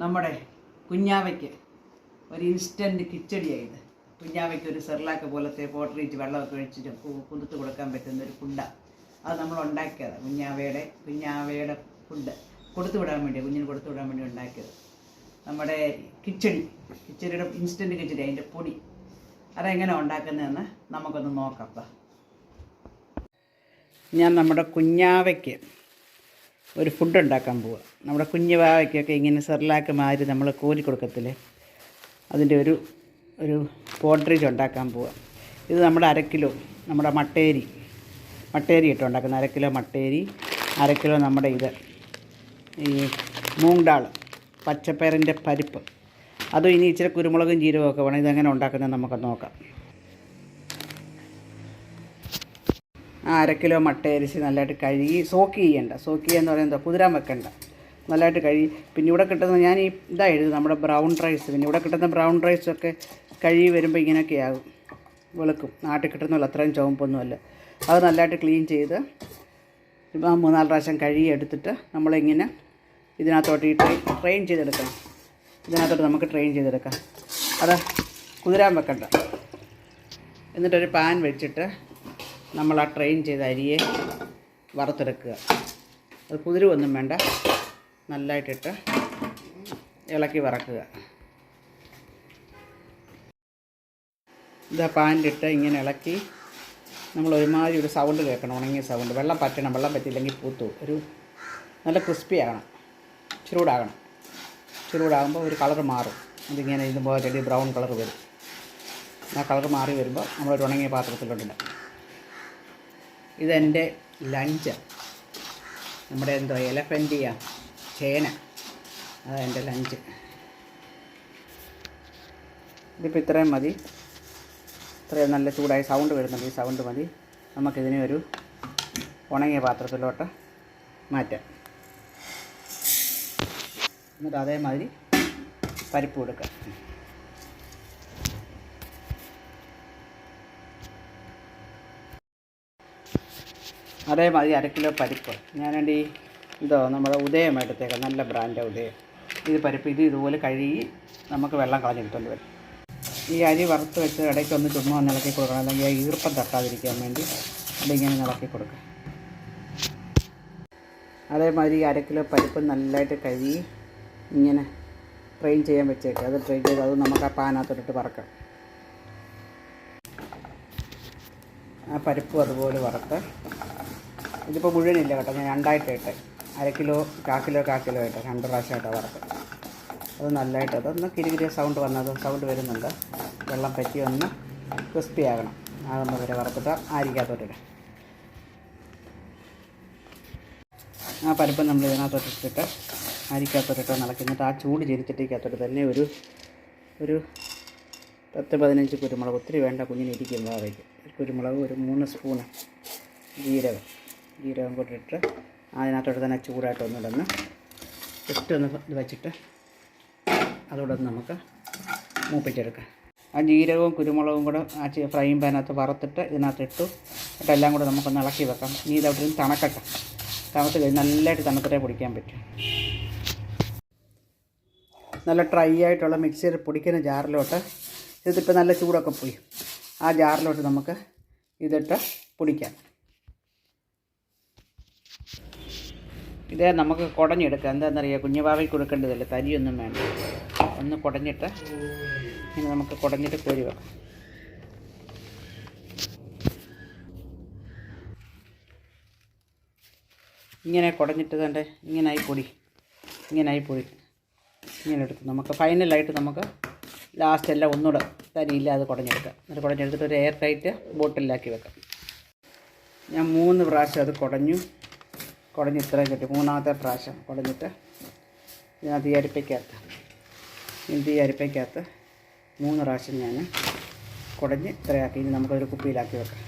നമ്മുടെ കുഞ്ഞാവയ്ക്ക് ഒരു ഇൻസ്റ്റന്റ് കിച്ചടിയായത്. കുഞ്ഞാവയ്ക്ക് ഒരു സെർലാക്ക് പോലത്തെ പോട്ടറിച്ച് വെള്ളമൊക്കെ ഒഴിച്ചിട്ട് കുതിർത്ത് കൊടുക്കാൻ പറ്റുന്ന ഒരു ഫുഡാണ് അത് നമ്മൾ ഉണ്ടാക്കിയതാണ് കുഞ്ഞാവയുടെ കുഞ്ഞാവയുടെ ഫുഡ്. കൊടുത്തു വിടാൻ വേണ്ടി കുഞ്ഞിന് കൊടുത്തു വിടാൻ വേണ്ടി ഉണ്ടാക്കിയത്. നമ്മുടെ കിച്ചടി കിച്ചടിയുടെ ഇൻസ്റ്റന്റ് കിച്ചടി അതിന്റെ പൊടി. അതെങ്ങനെ ഉണ്ടാക്കുന്നതെന്ന് നമുക്കൊന്ന് നോക്കാം ഞാൻ നമ്മുടെ കുഞ്ഞാവയ്ക്ക് ഒരു ഫുഡ് ഉണ്ടാക്കാൻ പോവുക നമ്മുടെ കുഞ്ഞു വാവയ്ക്കൊക്കെ ഇങ്ങനെ സെർലാക്ക് മാതിരി നമ്മൾ കോരി കൊടുക്കത്തില്ലേ? അതിന്റെ ഒരു ഒരു പോട്രീജ് ഉണ്ടാക്കാൻ പോവുക ഇത് നമ്മുടെ അര കിലോ നമ്മുടെ മട്ടേരി. മട്ടേരി ഇട്ട് ഉണ്ടാക്കുന്ന അര കിലോ മട്ടേരി അര കിലോ നമ്മുടെ ഇത്. ഈ മൂങ്ങാൾ പച്ചപ്പയറിന്റെ പരിപ്പ്. അതും ഇനി ഇച്ചിരി കുരുമുളകും ജീരകമൊക്കെ വേണം. ഇതെങ്ങനെ ഉണ്ടാക്കുന്നത് നമുക്ക് നോക്കാം ആ അര കിലോ മട്ട അരിച്ച് നല്ലതായിട്ട് കഴുകി സോക്ക് ചെയ്യണ്ട. സോക്ക് ചെയ്യാന്ന് പറയുന്നത് കുതിരാൻ വെക്കണ്ട. നല്ലതായിട്ട് കഴുകി. പിന്നെ ഇവിടെ കിട്ടുന്ന ഞാൻ ഈ ഇതാ എഴുതുന്നത് നമ്മുടെ ബ്രൗൺ റൈസ്. പിന്നെ ഇവിടെ കിട്ടുന്ന ബ്രൗൺ റൈസൊക്കെ കഴുകി വരുമ്പോൾ ഇങ്ങനെയൊക്കെയാകും വെളുക്കും. നാട്ടിൽ കിട്ടുന്നില്ല അത്രയും ചുവപ്പൊന്നുമല്ല അത് നല്ലതായിട്ട് ക്ലീൻ ചെയ്ത് ഇപ്പം മൂന്നാൽ പ്രാവശ്യം കഴുകി എടുത്തിട്ട് നമ്മളിങ്ങനെ ഇതിനകത്തോട്ട് ഈ ട്രെയിൻ ട്രെയിൻ ചെയ്തെടുക്കണം. ഇതിനകത്തോട്ട് നമുക്ക് ട്രെയിൻ ചെയ്തെടുക്കാം. അത് കുതിരാൻ വെക്കണ്ട. എന്നിട്ടൊരു പാൻ വെച്ചിട്ട് നമ്മൾ ആ ട്രെയിൻ ചെയ്ത അരിയെ വറുത്തെടുക്കുക. അത് കുതിരുവൊന്നും വേണ്ട. നല്ലതായിട്ടിട്ട് ഇളക്കി വറക്കുക. ഇതാ പാനിലിട്ട് ഇങ്ങനെ ഇളക്കി നമ്മൾ ഒരുമാതിരി ഒരു സൗണ്ട് കേൾക്കണം ഉണങ്ങിയ സൗണ്ട് വെള്ളം പറ്റണം വെള്ളം പറ്റിയില്ലെങ്കിൽ പൂത്തു. ഒരു നല്ല ക്രിസ്പി ആകണം. ചൂടാകണം. ചൂടാകുമ്പോൾ ഒരു കളർ മാറും. അതിങ്ങനെ ഇതുപോലെ ബ്രൗൺ കളർ വരും. ആ കളർ മാറി വരുമ്പോൾ നമ്മളൊരു ഉണങ്ങിയ പാത്രത്തിലോട്ടില്ല ഇതെന്റെ ലഞ്ച് നമ്മുടെ എന്തോ എലഫന്റിയ ചേന. അതെന്റെ ലഞ്ച് ഇതിപ്പോൾ ഇത്രയും മതി. ഇത്രയും നല്ല ചൂടായി സൗണ്ട് വരുന്നുണ്ട്. ഈ സൗണ്ട് മതി. നമുക്കിതിനെ ഒരു ഉണങ്ങിയ പാത്രത്തിലോട്ട് മാറ്റാം. എന്നിട്ട് അതേമാതിരി പരിപ്പ് കൊടുക്കാം. അതേമാതിരി അര കിലോ പരിപ്പ്. ഈ ഇതോ നമ്മുടെ ഉദയം നല്ല ബ്രാൻഡ് ഉദയം. ഇത് പരിപ്പ് ഇത് ഇതുപോലെ കഴുകി നമുക്ക് വെള്ളം കളഞ്ഞെടുത്തോണ്ട് വരും. ഈ അരി വറുത്ത് വെച്ച് ഇടയ്ക്ക് ഒന്ന് ചുമ്മാ നിളക്കി കൊടുക്കണം. അല്ലെങ്കിൽ ആ ഈർപ്പം തട്ടാതിരിക്കാൻ വേണ്ടി അതിങ്ങനെ ഇളക്കി കൊടുക്കുക അതേമാതിരി അര കിലോ പരിപ്പ് നല്ലതായിട്ട് കഴുകി ഇങ്ങനെ ട്രെയിൻ ചെയ്യാൻ വെച്ചേക്കുക അത് ട്രെയിൻ ചെയ്ത് അത് നമുക്ക് ആ പാനകത്തോട്ടിട്ട് വറക്കാം. ആ പരിപ്പും അതുപോലെ വറുത്ത് ഇതിപ്പോൾ മുഴുവനില്ല കേട്ടോ. ഞാൻ രണ്ടായിട്ട് ഇട്ട്. അര കിലോ കാ കിലോ കാ കിലോ ആയിട്ട് രണ്ട് പ്രാവശ്യമായിട്ടാണ് വറുത്ത് അത് നല്ലതായിട്ട് അതൊന്ന് കിരികിരിയ സൗണ്ട് വന്നത്. സൗണ്ട് വരുന്നുണ്ട്. വെള്ളം പറ്റി ഒന്ന് ക്രിസ്പി ആകണം. ആകുന്ന വരെ വറുത്തിട്ട് ആരിക്കകത്തോട്ടിട്ട് ആ പരിപ്പ് നമ്മൾ ഇതിനകത്തോട്ടിട്ടിട്ട് അരിക്കകത്തോട്ടിട്ട് നിളക്കി എന്നിട്ട് ആ ചൂട് ചെരിച്ചിട്ടേക്കകത്തോട്ട് തന്നെ ഒരു ഒരു പത്ത് പതിനഞ്ച് കുരുമുളക്. ഒത്തിരി വേണ്ട കുഞ്ഞിന് കുരുമുളക് ഒരു മൂന്ന് സ്പൂണ് ജീരകം. ജീരകം കൊണ്ടിട്ട് അതിനകത്തോട്ട് തന്നെ ചൂടായിട്ട് ഒന്നിടന്ന് ജസ്റ്റ് ഒന്ന് ഇത് വെച്ചിട്ട് അതോടൊന്ന് നമുക്ക് മൂപ്പിച്ചെടുക്കാം. ആ ജീരകവും കുരുമുളകും കൂടെ ആ ഫ്രൈ പാനകത്ത് വറുത്തിട്ട് ഇതിനകത്ത് ഇട്ടു. എന്നിട്ട് എല്ലാം കൂടെ നമുക്കൊന്ന് ഇളക്കി വെക്കാം. ഇനി ഇതവിടെ തണക്കട്ടെ. തണുത്ത് കഴിഞ്ഞ് നല്ലതായിട്ട് തണുത്തിട്ടേ പൊടിക്കാൻ പറ്റും. നല്ല ഡ്രൈ ആയിട്ടുള്ള മിക്സിയിൽ പൊടിക്കുന്ന ജാറിലോട്ട് ഇതിപ്പോൾ നല്ല ചൂടൊക്കെ പോയി. ആ ജാറിലോട്ട് നമുക്ക് ഇതിട്ട് പൊടിക്കാം. ഇത് നമുക്ക് കുടഞ്ഞെടുക്കാം. എന്താണെന്നറിയാം കുഞ്ഞുപാവയ്ക്ക് കൊടുക്കേണ്ടതല്ല? തരിയൊന്നും വേണ്ട. ഒന്ന് കുടഞ്ഞിട്ട് ഇനി നമുക്ക് കുടഞ്ഞിട്ട് കോരി വെക്കാം. ഇങ്ങനെ കുടഞ്ഞിട്ട് തന്റെ ഇങ്ങനായി പൊടി. ഇങ്ങനായി പൊടി. ഇങ്ങനെ എടുത്ത് നമുക്ക് ഫൈനലായിട്ട് നമുക്ക് ലാസ്റ്റ് എല്ലാം ഒന്നുകൂടെ തരിയില്ലാതെ കുടഞ്ഞെടുക്കാം. എന്നിട്ട് കുടഞ്ഞെടുത്തിട്ട് ഒരു എയർ ടൈറ്റ് ബോട്ടിലാക്കി വെക്കാം. ഞാൻ മൂന്ന് പ്രാവശ്യം അത് കുടഞ്ഞു. കുടഞ്ഞ് ഇത്രയും കിട്ടി മൂന്നാമത്തെ പ്രാവശ്യം കുടഞ്ഞിട്ട് ഞാൻ ഈ അരിപ്പയ്ക്കകത്ത് ഈ അരിപ്പയ്ക്കകത്ത് മൂന്ന് പ്രാവശ്യം ഞാൻ കുടഞ്ഞ് ഇത്രയാക്കി. ഇനി നമുക്കൊരു കുപ്പിയിലാക്കി വെക്കാം.